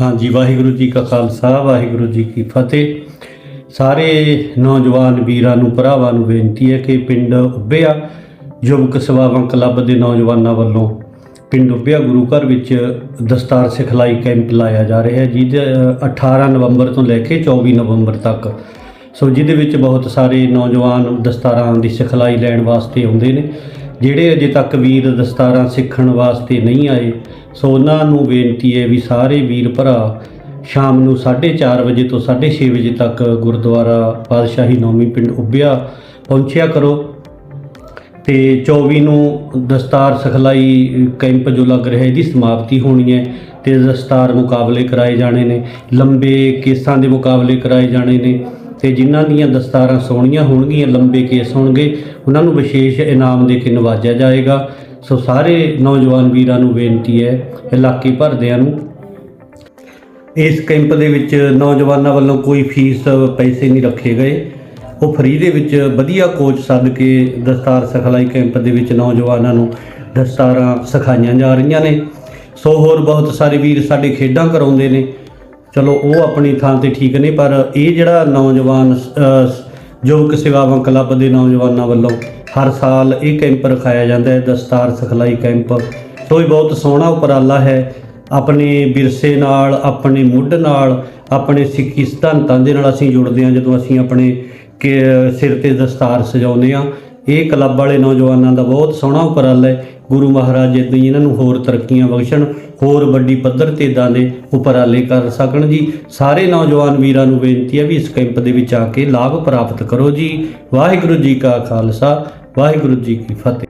ਹਾਂਜੀ ਵਾਹਿਗੁਰੂ ਜੀ ਕਾ ਖਾਲਸਾ ਵਾਹਿਗੁਰੂ ਜੀ ਕੀ ਫਤਿਹ। ਸਾਰੇ ਨੌਜਵਾਨ ਵੀਰਾਂ ਨੂੰ ਭਰਾਵਾਂ ਨੂੰ ਬੇਨਤੀ ਹੈ ਕਿ ਪਿੰਡ ਉੱਬਿਆ ਯੁਵਕ ਸੇਵਾਵਾਂ ਕਲੱਬ ਦੇ ਨੌਜਵਾਨਾਂ ਵੱਲੋਂ ਪਿੰਡ ਉੱਬਿਆ ਗੁਰੂ ਘਰ ਵਿੱਚ ਦਸਤਾਰ ਸਿਖਲਾਈ ਕੈਂਪ ਲਾਇਆ ਜਾ ਰਿਹਾ ਹੈ ਜਿਹਦੇ ਅ, 18 ਨਵੰਬਰ ਤੋਂ ਲੈ ਕੇ 24 ਨਵੰਬਰ ਤੱਕ। ਸੋ ਜਿਹਦੇ ਵਿੱਚ ਬਹੁਤ ਸਾਰੇ ਨੌਜਵਾਨ ਦਸਤਾਰਾਂ ਦੀ ਸਿਖਲਾਈ ਲੈਣ ਵਾਸਤੇ ਆਉਂਦੇ ਨੇ। ਜਿਹੜੇ ਅਜੇ ਤੱਕ ਵੀਰ ਦਸਤਾਰਾਂ ਸਿੱਖਣ ਵਾਸਤੇ ਨਹੀਂ ਆਏ, ਸੋ ਉਹਨਾਂ ਨੂੰ ਬੇਨਤੀ ਹੈ ਵੀ ਸਾਰੇ ਵੀਰ ਭਰਾ ਸ਼ਾਮ ਨੂੰ 4:30 ਵਜੇ ਤੋਂ 6:30 ਵਜੇ ਤੱਕ ਗੁਰਦੁਆਰਾ ਪਾਤਸ਼ਾਹੀ ਨੌਮੀ ਪਿੰਡ ਉੱਬਿਆ ਪਹੁੰਚਿਆ ਕਰੋ ਤੇ 24 ਨੂੰ ਦਸਤਾਰ ਸਿਖਲਾਈ ਕੈਂਪ ਜੋ ਲੱਗ ਰਿਹਾ ਇਹਦੀ ਸਮਾਪਤੀ ਹੋਣੀ ਹੈ ਤੇ ਦਸਤਾਰ ਮੁਕਾਬਲੇ ਕਰਾਏ ਜਾਣੇ ਨੇ, ਲੰਬੇ ਕੇਸਾਂ ਦੇ ਮੁਕਾਬਲੇ ਕਰਾਏ ਜਾਣੇ ਨੇ। ਤੇ ਜਿਨ੍ਹਾਂ ਦੀਆਂ ਦਸਤਾਰਾਂ ਸੋਹਣੀਆਂ ਹੋਣਗੀਆਂ, ਲੰਬੇ ਕੇਸ ਹੋਣਗੇ, ਉਹਨਾਂ ਨੂੰ ਵਿਸ਼ੇਸ਼ ਇਨਾਮ ਦੇ ਕੇ ਨਵਾਜਿਆ ਜਾਏਗਾ। ਸੋ ਸਾਰੇ ਨੌਜਵਾਨ ਵੀਰਾਂ ਨੂੰ ਬੇਨਤੀ ਹੈ, ਇਲਾਕੇ ਭਰਦਿਆਂ ਨੂੰ, ਇਸ ਕੈਂਪ ਦੇ ਵਿੱਚ ਨੌਜਵਾਨਾਂ ਵੱਲੋਂ ਕੋਈ ਫੀਸ, ਪੈਸੇ ਨਹੀਂ ਰੱਖੇ ਗਏ। ਉਹ ਫਰੀ ਦੇ ਵਿੱਚ ਵਧੀਆ ਕੋਚ ਸੱਦ ਕੇ ਦਸਤਾਰ ਸਿਖਲਾਈ ਕੈਂਪ ਦੇ ਵਿੱਚ ਨੌਜਵਾਨਾਂ ਨੂੰ ਦਸਤਾਰਾਂ ਸਿਖਾਈਆਂ ਜਾ ਰਹੀਆਂ ਨੇ। ਸੋ ਹੋਰ ਬਹੁਤ ਸਾਰੇ ਵੀਰ ਸਾਡੇ ਖੇਡਾਂ ਕਰਾਉਂਦੇ ਨੇ। ਚਲੋ ਉਹ ਆਪਣੀ ਥਾਂ ਤੇ ਠੀਕ ਨੇ, ਪਰ ਇਹ ਜਿਹੜਾ ਨੌਜਵਾਨ ਯੁਵਕ ਸੇਵਾਵਾਂ ਕਲੱਬ ਦੇ ਨੌਜਵਾਨਾਂ ਵੱਲੋਂ ਹਰ ਸਾਲ ਇਹ ਕੈਂਪ ਰਖਾਇਆ ਜਾਂਦਾ ਹੈ, ਦਸਤਾਰ ਸਿਖਲਾਈ ਕੈਂਪ। ਸੋ ਇਹ ਬਹੁਤ ਸੋਹਣਾ ਉਪਰਾਲਾ ਹੈ। ਆਪਣੇ ਵਿਰਸੇ ਨਾਲ, ਆਪਣੇ ਮੁੱਢ ਨਾਲ, ਆਪਣੇ ਸਿੱਖੀ ਸਿਧਾਂਤਾਂ ਦੇ ਨਾਲ ਅਸੀਂ ਜੁੜਦੇ ਹਾਂ, ਜਦੋਂ ਅਸੀਂ ਆਪਣੇ ਕਿ, ਸਿਰ ਤੇ ਦਸਤਾਰ ਸਜਾਉਂਦੇ ਹਾਂ। ਇਹ ਕਲੱਬ ਵਾਲੇ ਨੌਜਵਾਨਾਂ ਦਾ ਬਹੁਤ ਸੋਹਣਾ ਉਪਰਾਲਾ ਹੈ। ਗੁਰੂ ਮਹਾਰਾਜ ਇਦਾਂ ਹੀ ਇਹਨਾਂ ਨੂੰ ਹੋਰ ਤਰੱਕੀਆਂ ਬਖਸ਼ਣ, ਹੋਰ ਵੱਡੀ ਪੱਧਰ ਤੇ ਇਦਾਂ ਦੇ ਉਪਰਾਲੇ ਕਰ ਸਕਣ ਜੀ। ਸਾਰੇ ਨੌਜਵਾਨ ਵੀਰਾਂ ਨੂੰ ਬੇਨਤੀ ਹੈ ਵੀ ਇਸ ਕੈਂਪ ਦੇ ਵਿੱਚ ਆ ਕੇ ਲਾਭ ਪ੍ਰਾਪਤ ਕਰੋ ਜੀ। ਵਾਹਿਗੁਰੂ ਜੀ ਕਾ ਖਾਲਸਾ, ਵਾਹਿਗੁਰੂ ਜੀ ਕੀ ਫਤਿਹ।